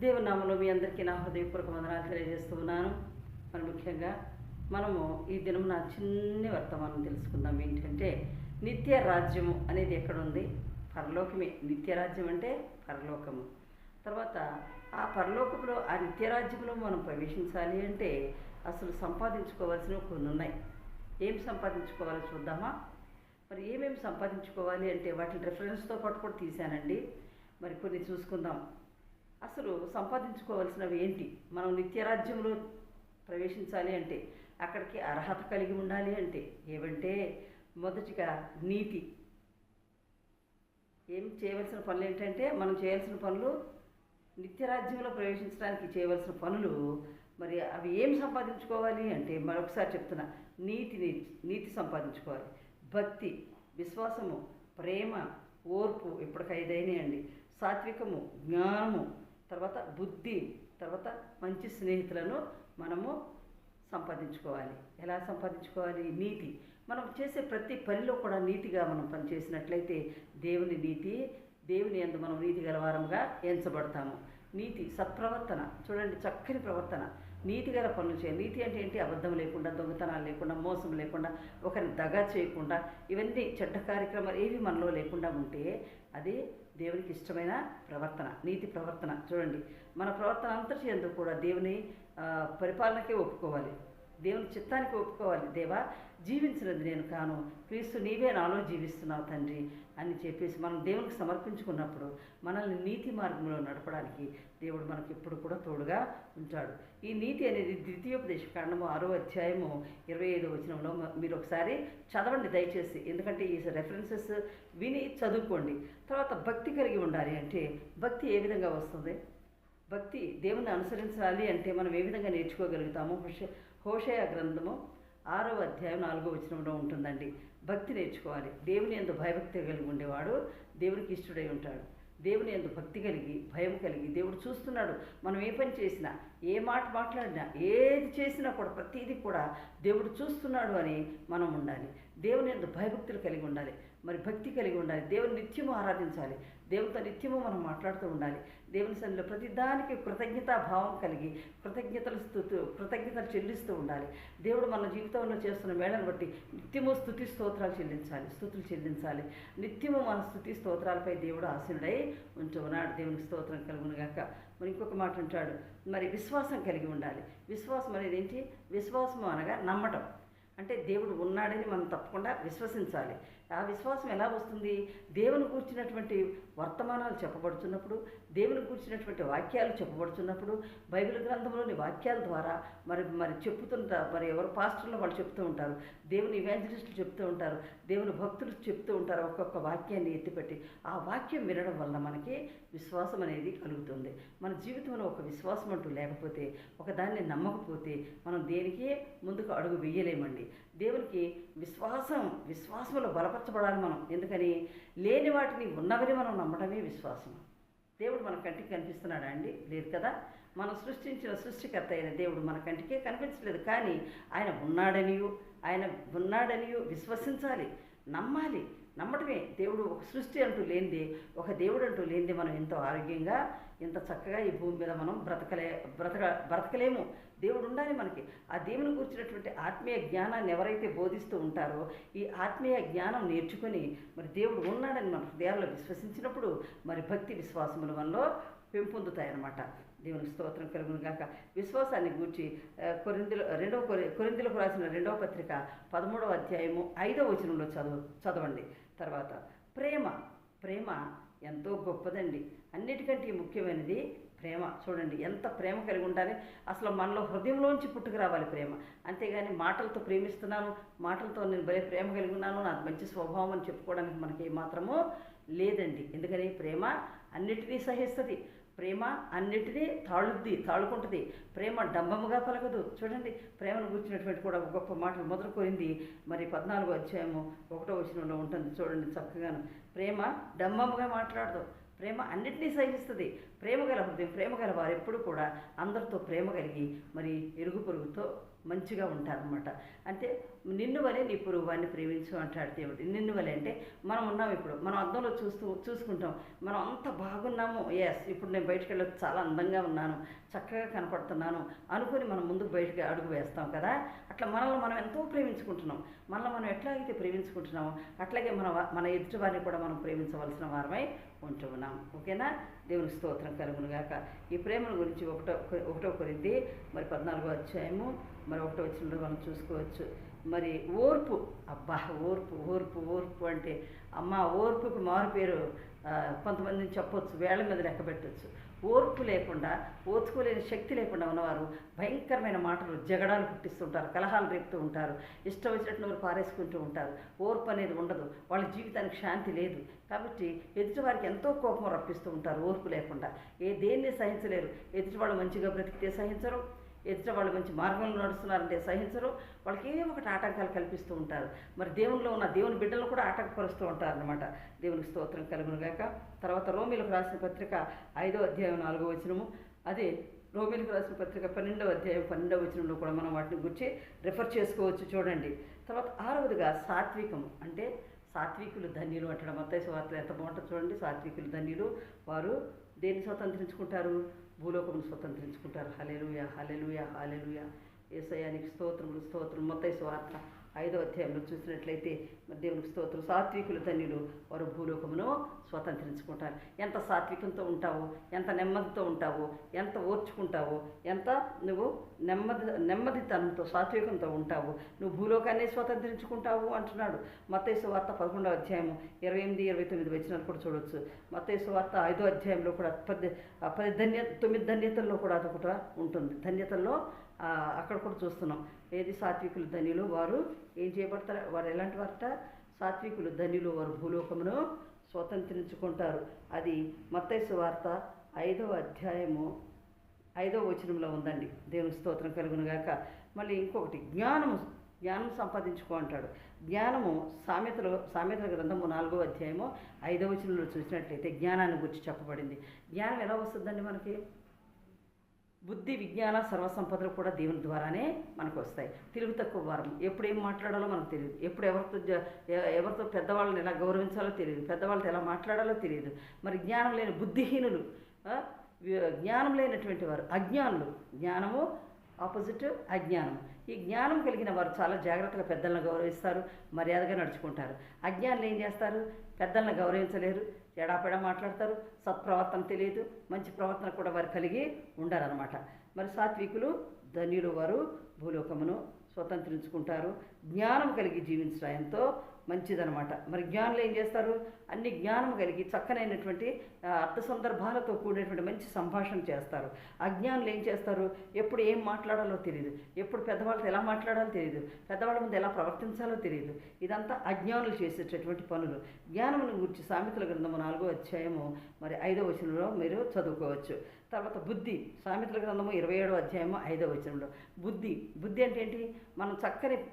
దేవుని మీ అందరికీ నా హృదయపూర్వక వందనాలు తెలియజేస్తూ ఉన్నాను. మరి ముఖ్యంగా మనము ఈ దినం నా చిన్న వర్తమానం తెలుసుకుందాం. ఏంటంటే నిత్య రాజ్యము అనేది ఎక్కడ ఉంది పరలోకమే. నిత్య రాజ్యం అంటే పరలోకము. తర్వాత ఆ పరలోకంలో ఆ నిత్యరాజ్యంలో మనం ప్రవేశించాలి అంటే అసలు సంపాదించుకోవాల్సినవి కొన్ని ఉన్నాయి. ఏం సంపాదించుకోవాలో చూద్దామా? మరి ఏమేమి సంపాదించుకోవాలి అంటే వాటి రెఫరెన్స్తో పాటు కూడా తీశానండి. మరి కొన్ని చూసుకుందాం. అసలు సంపాదించుకోవాల్సినవి ఏంటి? మనం నిత్యరాజ్యంలో ప్రవేశించాలి అంటే అక్కడికి అర్హత కలిగి ఉండాలి అంటే ఏమంటే మొదటిగా నీతి. ఏం చేయవలసిన పనులు ఏంటంటే మనం చేయాల్సిన పనులు నిత్యరాజ్యంలో ప్రవేశించడానికి చేయవలసిన పనులు మరి అవి ఏం సంపాదించుకోవాలి అంటే మరొకసారి చెప్తున్నా. నీతిని నీతి సంపాదించుకోవాలి. భక్తి విశ్వాసము ప్రేమ ఓర్పు ఇప్పటికి ఐదైనాయండి సాత్వికము జ్ఞానము తర్వాత బుద్ధి తర్వాత మంచి స్నేహితులను మనము సంపాదించుకోవాలి. ఎలా సంపాదించుకోవాలి? నీతి. మనం చేసే ప్రతి పనిలో కూడా నీతిగా మనం పనిచేసినట్లయితే దేవుని నీతి దేవుని ఎందు మనం నీతి గలవారంగా ఎంచబడతాము. నీతి సత్ప్రవర్తన. చూడండి చక్కని ప్రవర్తన. నీతి గల పనులు చేయాలి నీతి అంటే ఏంటి? అబద్ధం లేకుండా దొంగతనాలు లేకుండా మోసం లేకుండా ఒకరిని దగా చేయకుండా ఇవన్నీ చెడ్డ కార్యక్రమాలు ఏవి మనలో లేకుండా ఉంటే అది దేవునికి ఇష్టమైన ప్రవర్తన నీతి ప్రవర్తన. చూడండి మన ప్రవర్తన అంతటి ఎందుకు కూడా దేవుని పరిపాలనకే ఒప్పుకోవాలి. దేవుని చిత్తానికి ఒప్పుకోవాలి. దేవా జీవించినది నేను కాను. క్రీస్తు నీవే నాలో జీవిస్తున్నావు తండ్రి అని చెప్పేసి మనం దేవునికి సమర్పించుకున్నప్పుడు మనల్ని నీతి మార్గంలో నడపడానికి దేవుడు మనకి ఎప్పుడు కూడా తోడుగా ఉంటాడు. ఈ నీతి అనేది ద్వితీయోపదేశ కాండము ఆరో అధ్యాయము ఇరవై ఐదో వచనంలో మీరు ఒకసారి చదవండి దయచేసి. ఎందుకంటే ఈ రెఫరెన్సెస్ విని చదువుకోండి. తర్వాత భక్తి కలిగి ఉండాలి అంటే భక్తి ఏ విధంగా వస్తుంది? భక్తి దేవుని అనుసరించాలి అంటే మనం ఏ విధంగా నేర్చుకోగలుగుతాము? హోషయ గ్రంథము ఆరో అధ్యాయం నాలుగో వచనంలో ఉంటుందండి. భక్తి నేర్చుకోవాలి. దేవుని ఎందు భయభక్తి కలిగి ఉండేవాడు దేవునికి ఇష్టడై ఉంటాడు. దేవుని ఎందు భక్తి కలిగి భయం కలిగి దేవుడు చూస్తున్నాడు. మనం ఏ పని చేసినా ఏ మాట మాట్లాడినా ఏది చేసినా కూడా ప్రతిదీ కూడా దేవుడు చూస్తున్నాడు అని మనం ఉండాలి. దేవుని ఎందు భయభక్తులు కలిగి ఉండాలి. మరి భక్తి కలిగి ఉండాలి. దేవుని నిత్యము ఆరాధించాలి. దేవునితో నిత్యము మనం మాట్లాడుతూ ఉండాలి. దేవుని సన్నిలో ప్రతి దానికి కృతజ్ఞతా భావం కలిగి కృతజ్ఞతలు స్థుతు కృతజ్ఞతలు చెల్లిస్తూ ఉండాలి. దేవుడు మన జీవితంలో చేస్తున్న మేళను బట్టి నిత్యము స్థుతి స్తోత్రాలు చెల్లించాలి స్థుతులు చెల్లించాలి. నిత్యము మన స్థుతి స్తోత్రాలపై దేవుడు ఆశీనుడై ఉంటూ ఉన్నాడు. దేవునికి స్తోత్రం కలుగునుగాక మరి ఇంకొక మాట అంటాడు. మరి విశ్వాసం కలిగి ఉండాలి. విశ్వాసం అనేది ఏంటి? విశ్వాసం అనగా నమ్మటం. అంటే దేవుడు ఉన్నాడని మనం తప్పకుండా విశ్వసించాలి. ఆ విశ్వాసం ఎలా వస్తుంది? దేవుని కూర్చున్నటువంటి వర్తమానాలు చెప్పబడుతున్నప్పుడు దేవుని కూర్చున్నటువంటి వాక్యాలు చెప్పబడుతున్నప్పుడు బైబిల్ గ్రంథంలోని వాక్యాల ద్వారా మరి మరి చెప్పుతుంటారు మరి ఎవరు పాస్టర్లు వాళ్ళు చెప్తూ ఉంటారు దేవుని ఇవాంజలిస్టులు చెప్తూ ఉంటారు దేవుని భక్తులు చెప్తూ ఉంటారు ఒక్కొక్క వాక్యాన్ని ఎత్తిపెట్టి. ఆ వాక్యం వినడం వల్ల మనకి విశ్వాసం అనేది కలుగుతుంది. మన జీవితంలో ఒక విశ్వాసం అంటూ లేకపోతే ఒక దాన్ని నమ్మకపోతే మనం దేనికి ముందుకు అడుగు వేయలేమండి. దేవునికి విశ్వాసం విశ్వాసంలో బలపరచబడాలి మనం. ఎందుకని? లేని వాటిని ఉన్నవని మనం నమ్మడమే విశ్వాసం. దేవుడు మన కంటికి కనిపిస్తున్నాడా అండి? లేదు కదా? మనం సృష్టించిన సృష్టికర్త అయిన దేవుడు మన కంటికే కనిపించలేదు. కానీ ఆయన ఉన్నాడనియు ఆయన ఉన్నాడని విశ్వసించాలి నమ్మాలి. నమ్మటమే దేవుడు ఒక సృష్టి అంటూ లేనిది ఒక దేవుడు అంటూ లేనిది మనం ఎంతో ఆరోగ్యంగా ఎంత చక్కగా ఈ భూమి మీద మనం బ్రతకలే బ్రతక బ్రతకలేము. దేవుడు ఉండాలి మనకి. ఆ దేవుని కూర్చున్నటువంటి ఆత్మీయ జ్ఞానాన్ని ఎవరైతే బోధిస్తూ ఉంటారో ఈ ఆత్మీయ జ్ఞానం నేర్చుకొని మరి దేవుడు ఉన్నాడని మన హృదయాల్లో విశ్వసించినప్పుడు మరి భక్తి విశ్వాసముల వల్ల పెంపొందుతాయన్నమాట. దేవునికి స్తోత్రం కలుగును గాక. విశ్వాసాన్ని గూర్చి కొరిందులు రెండవ కొరిందులకు రాసిన రెండవ పత్రిక పదమూడవ అధ్యాయము ఐదవ వచనంలో చదువు చదవండి. తర్వాత ప్రేమ ప్రేమ ఎంతో గొప్పదండి. అన్నిటికంటే ముఖ్యమైనది ప్రేమ. చూడండి ఎంత ప్రేమ కలిగి ఉండాలి. అసలు మనలో హృదయంలోంచి పుట్టుకు రావాలి ప్రేమ. అంతేగాని మాటలతో ప్రేమిస్తున్నాను మాటలతో నేను భలే ప్రేమ కలిగి ఉన్నాను నాకు మంచి స్వభావం అని చెప్పుకోవడానికి మనకి ఏమాత్రము లేదండి. ఎందుకని? ప్రేమ అన్నిటినీ సహిస్తుంది. ప్రేమ అన్నిటినీ తాళుద్ది తాళుకుంటుంది. ప్రేమ డంబముగా పలకదు. చూడండి ప్రేమను కూర్చున్నటువంటి కూడా ఒక గొప్ప మాటలు మొదలుకొరింది మరి పద్నాలుగో అధ్యాయము ఒకటో వచనంలో ఉంటుంది. చూడండి చక్కగాను. ప్రేమ డంబముగా మాట్లాడదు. ప్రేమ అన్నిటినీ సహిస్తుంది. ప్రేమ గల హృదయం ప్రేమ గల వారు ఎప్పుడు కూడా అందరితో ప్రేమ కలిగి మరి ఎరుగు పొరుగుతో మంచిగా ఉంటారనమాట అంటే నిన్ను వలె నీ పొరుగు వారిని ప్రేమించు అంటాడు దేవుడు. నిన్ను వలె అంటే మనం ఉన్నాం ఇప్పుడు. మనం అద్దంలో చూస్తూ చూసుకుంటాం. మనం అంత బాగున్నాము. ఎస్ ఇప్పుడు నేను బయటికి వెళ్ళి చాలా అందంగా ఉన్నాను. చక్కగా కనపడుతున్నాను అనుకుని మనం ముందుకు బయటకు అడుగు వేస్తాం కదా. అట్లా మనల్ని మనం ఎంతో ప్రేమించుకుంటున్నాం. మనల్ని మనం ఎట్లాగైతే ప్రేమించుకుంటున్నామో అట్లాగే మన మన ఎదుటి వారిని కూడా మనం ప్రేమించవలసిన వారమై ఉంటున్నాం. ఓకేనా? దేవుని స్తోత్రం కలుగును గాక. ఈ ప్రేమల గురించి ఒకటో ఒకటో కొరింది మరి పద్నాలుగో అధ్యాయము మరి ఒకటో వచ్చినప్పుడు మనం చూసుకోవచ్చు. మరి ఓర్పు అబ్బా ఓర్పు ఓర్పు ఓర్పు అంటే అమ్మ ఓర్పుకు మారు పేరు కొంతమందిని చెప్పొచ్చు వేళ్ళ మీద లెక్క పెట్టచ్చు. ఓర్పు లేకుండా ఓర్చుకోలేని శక్తి లేకుండా ఉన్నవారు భయంకరమైన మాటలు జగడాలు పుట్టిస్తుంటారు కలహాలు రేపుతూ ఉంటారు ఇష్టం వచ్చినట్టు నోరు పారేసుకుంటూ ఉంటారు. ఓర్పు అనేది ఉండదు వాళ్ళ జీవితానికి శాంతి లేదు. కాబట్టి ఎదుటివారికి ఎంతో కోపం రప్పిస్తూ ఉంటారు ఓర్పు లేకుండా. ఏ దేన్ని సహించలేరు. ఎదుటివాళ్ళు మంచిగా బ్రతికితే సహించరు. ఎదుట వాళ్ళు మంచి మార్గంలో నడుస్తున్నారంటే సహించరు. వాళ్ళకి ఏ ఒకటి ఆటంకాలు కల్పిస్తూ ఉంటారు. మరి దేవునిలో ఉన్న దేవుని బిడ్డలను కూడా ఆటంకపరుస్తూ ఉంటారు అనమాట దేవునికి స్తోత్రం కలుగును గాక తర్వాత రోమిలకు రాసిన పత్రిక ఐదో అధ్యాయం నాలుగో వచనము. అదే రోమిలకు రాసిన పత్రిక పన్నెండవ అధ్యాయం పన్నెండవ వచనంలో కూడా మనం వాటిని గురించి రిఫర్ చేసుకోవచ్చు చూడండి. తర్వాత ఆరవదిగా సాత్వికం అంటే సాత్వికులు ధన్యులు అంటాడు. మత్తయి వార్త ఎంత బాగుంటుంది చూడండి. సాత్వికులు ధన్యులు వారు దేన్ని స్వతంత్రించుకుంటారు? భూలోకమును స్వతంత్రించుకుంటారు. హలెలుయ హలెలుయ హలెలుయ ఏసయానికి స్తోత్రములు స్తోత్రం మొత్తం స్వార్థ ఐదో అధ్యాయంలో చూసినట్లయితే మరి దేవునికి స్తోత్రం. సాత్వికులు ధన్యులు వారు భూలోకమును స్వతంత్రించుకుంటారు. ఎంత సాత్వికంతో ఉంటావో? ఎంత నెమ్మదితో ఉంటావో? ఎంత ఓర్చుకుంటావో? ఎంత నువ్వు నెమ్మది నెమ్మదితనంతో సాత్వికంతో ఉంటావు? నువ్వు భూలోకాన్ని స్వతంత్రించుకుంటావు అంటున్నాడు. మతేసు వార్త పదకొండవ అధ్యాయము ఇరవై ఎనిమిది ఇరవై తొమ్మిది వచ్చినాలు కూడా చూడొచ్చు. మతేసు వార్త ఐదో అధ్యాయంలో కూడా పది పది ధన్య తొమ్మిది ధన్యతల్లో కూడా అదొకటి ఉంటుంది. ధన్యతల్లో అక్కడ కూడా చూస్తున్నాం. ఏది సాత్వికులు ధనిలో వారు? ఏం చేయబడతారు? వారు ఎలాంటి వారట? సాత్వికులు ధనిలో వారు భూలోకమును స్వతంత్రించుకుంటారు. అది మత్తైసు వార్త ఐదవ అధ్యాయము ఐదవ వచనంలో ఉందండి. దేవుని స్తోత్రం కలుగును గాక. మళ్ళీ ఇంకొకటి జ్ఞానము జ్ఞానం సంపాదించుకో అంటాడు. జ్ఞానము సామెతలు సామెతల గ్రంథము నాలుగో అధ్యాయము ఐదవ వచనంలో చూసినట్లయితే జ్ఞానాన్ని గురించి చెప్పబడింది. జ్ఞానం ఎలా వస్తుందండి మనకి? బుద్ధి విజ్ఞాన సర్వసంపదలు కూడా దేవుని ద్వారానే మనకు వస్తాయి తెలుగు తక్కువ వారం ఎప్పుడు ఏం మాట్లాడాలో మనకు తెలియదు. ఎప్పుడు ఎవరితో ఎవరితో పెద్దవాళ్ళని ఎలా గౌరవించాలో తెలియదు. పెద్దవాళ్ళతో ఎలా మాట్లాడాలో తెలియదు. మరి జ్ఞానం లేని బుద్ధిహీనులు జ్ఞానం లేనటువంటి వారు అజ్ఞానులు. జ్ఞానము ఆపోజిట్ అజ్ఞానం ఈ జ్ఞానం కలిగిన వారు చాలా జాగ్రత్తగా పెద్దలను గౌరవిస్తారు మర్యాదగా నడుచుకుంటారు. అజ్ఞానులు ఏం చేస్తారు? పెద్దలను గౌరవించలేరు ఎడాపెడా మాట్లాడతారు సత్ప్రవర్తన తెలియదు మంచి ప్రవర్తన కూడా వారు కలిగి ఉండరన్నమాట. మరి సాత్వికులు ధన్యులు వారు భూలోకమును స్వతంత్రించుకుంటారు. జ్ఞానం కలిగి జీవించడం ఎంతో మంచిదనమాట. మరి జ్ఞానులు ఏం చేస్తారు? అన్ని జ్ఞానం కలిగి చక్కనైనటువంటి అర్థ సందర్భాలతో కూడినటువంటి మంచి సంభాషణ చేస్తారు. అజ్ఞానులు ఏం చేస్తారు? ఎప్పుడు ఏం మాట్లాడాలో తెలియదు ఎప్పుడు పెద్దవాళ్ళతో ఎలా మాట్లాడాలో తెలియదు పెద్దవాళ్ళ ముందు ఎలా ప్రవర్తించాలో తెలియదు ఇదంతా అజ్ఞానులు చేసేటటువంటి పనులు. జ్ఞానమును గురించి సామెతల గ్రంథము నాలుగో అధ్యాయము మరి ఐదో వచనంలో మీరు చదువుకోవచ్చు. తర్వాత బుద్ధి సామెతల గ్రంథము ఇరవై ఏడో అధ్యాయము ఐదో వచనంలో. బుద్ధి బుద్ధి అంటే ఏంటి? మనం చక్కని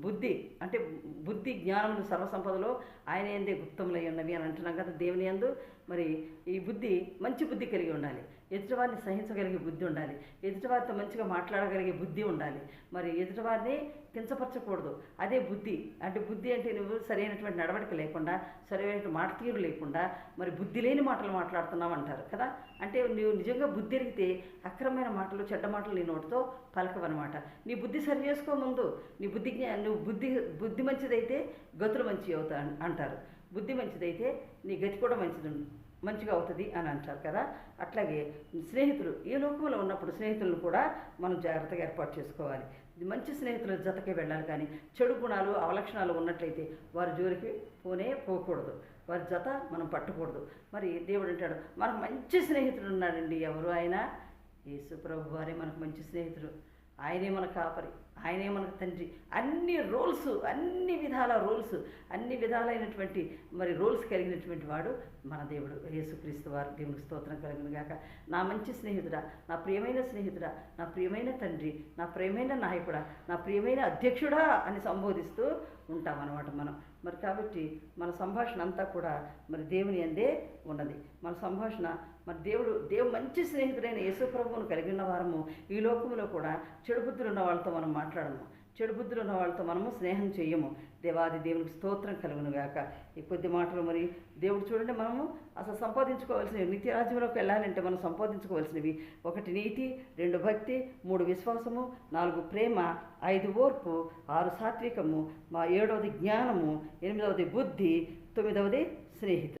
బుద్ధి అంటే బుద్ధి జ్ఞానములు సర్వసంపదలో ఆయన ఏందే గుప్తములై ఉన్నవి అని అంటున్నాం కదా దేవుని యందు. మరి ఈ బుద్ధి మంచి బుద్ధి కలిగి ఉండాలి. ఎదుటివారిని సహించగలిగే బుద్ధి ఉండాలి. ఎదుటివారితో మంచిగా మాట్లాడగలిగే బుద్ధి ఉండాలి. మరి ఎదుటివారిని కించపరచకూడదు. అదే బుద్ధి. అంటే బుద్ధి అంటే నువ్వు సరైనటువంటి నడవడిక లేకుండా సరైనటువంటి మాట తీరు లేకుండా మరి బుద్ధి లేని మాటలు మాట్లాడుతున్నావు అంటారు కదా? అంటే నువ్వు నిజంగా బుద్ధి ఎరిగితే అక్రమమైన మాటలు చెడ్డ మాటలు నీ నోటితో పలకవన్నమాట. నీ బుద్ధి సరి చేసుకో ముందు. నీ బుద్ధి నువ్వు బుద్ధి బుద్ధి మంచిదైతే గతులు మంచి అవుతా అంటారు. బుద్ధి మంచిదైతే నీ గతి కూడా మంచిది మంచిగా అవుతుంది అని అంటారు కదా. అట్లాగే స్నేహితులు ఏ లోకంలో ఉన్నప్పుడు స్నేహితులను కూడా మనం జాగ్రత్తగా ఏర్పాటు చేసుకోవాలి. మంచి స్నేహితుల జతకే వెళ్ళాలి కానీ చెడు గుణాలు అవలక్షణాలు ఉన్నట్లయితే వారి జోలికి పోనే పోకూడదు. వారి జత మనం పట్టకూడదు. మరి దేవుడు అంటాడు మనకు మంచి స్నేహితుడు ఉన్నాడండి ఎవరు ఆయన? యేసు ప్రభు వారే మనకు మంచి స్నేహితుడు ఆయనే మన కాపరి. ఆయనే మనకు తండ్రి. అన్ని రోల్స్ అన్ని విధాల రోల్స్ అన్ని విధాలైనటువంటి మరి రోల్స్ కలిగినటువంటి వాడు మన దేవుడు. యేసుక్రీస్తు వారు దేవునికి స్తోత్రం కలిగిన గాక నా మంచి స్నేహితుడా నా ప్రియమైన స్నేహితుడా నా ప్రియమైన తండ్రి నా ప్రియమైన నాయకుడా నా ప్రియమైన అధ్యక్షుడా అని సంబోధిస్తూ ఉంటామన్నమాట మనం. మరి కాబట్టి మన సంభాషణ అంతా కూడా మరి దేవుని అందే ఉన్నది. మన సంభాషణ మరి దేవుడు దేవుడు మంచి స్నేహితుడైన యేసు ప్రభువును కలిగి ఉన్న వారము. ఈ లోకంలో కూడా చెడు బుద్ధులు ఉన్న వాళ్ళతో మనం మాట్లాడము. చెడు బుద్ధులు ఉన్న వాళ్ళతో మనము స్నేహం చేయము. దేవాది దేవునికి స్తోత్రం కలుగును గాక. ఈ కొద్ది మాటలు మరి దేవుడు చూడండి మనము అసలు సంపాదించుకోవాల్సినవి నిత్యరాజ్యంలోకి వెళ్ళాలంటే మనం సంపాదించుకోవాల్సినవి ఒకటి నీతి రెండు భక్తి మూడు విశ్వాసము నాలుగు ప్రేమ ఐదు ఓర్పు ఆరు సాత్వికము మా ఏడవది జ్ఞానము ఎనిమిదవది బుద్ధి తొమ్మిదవది స్నేహితుడు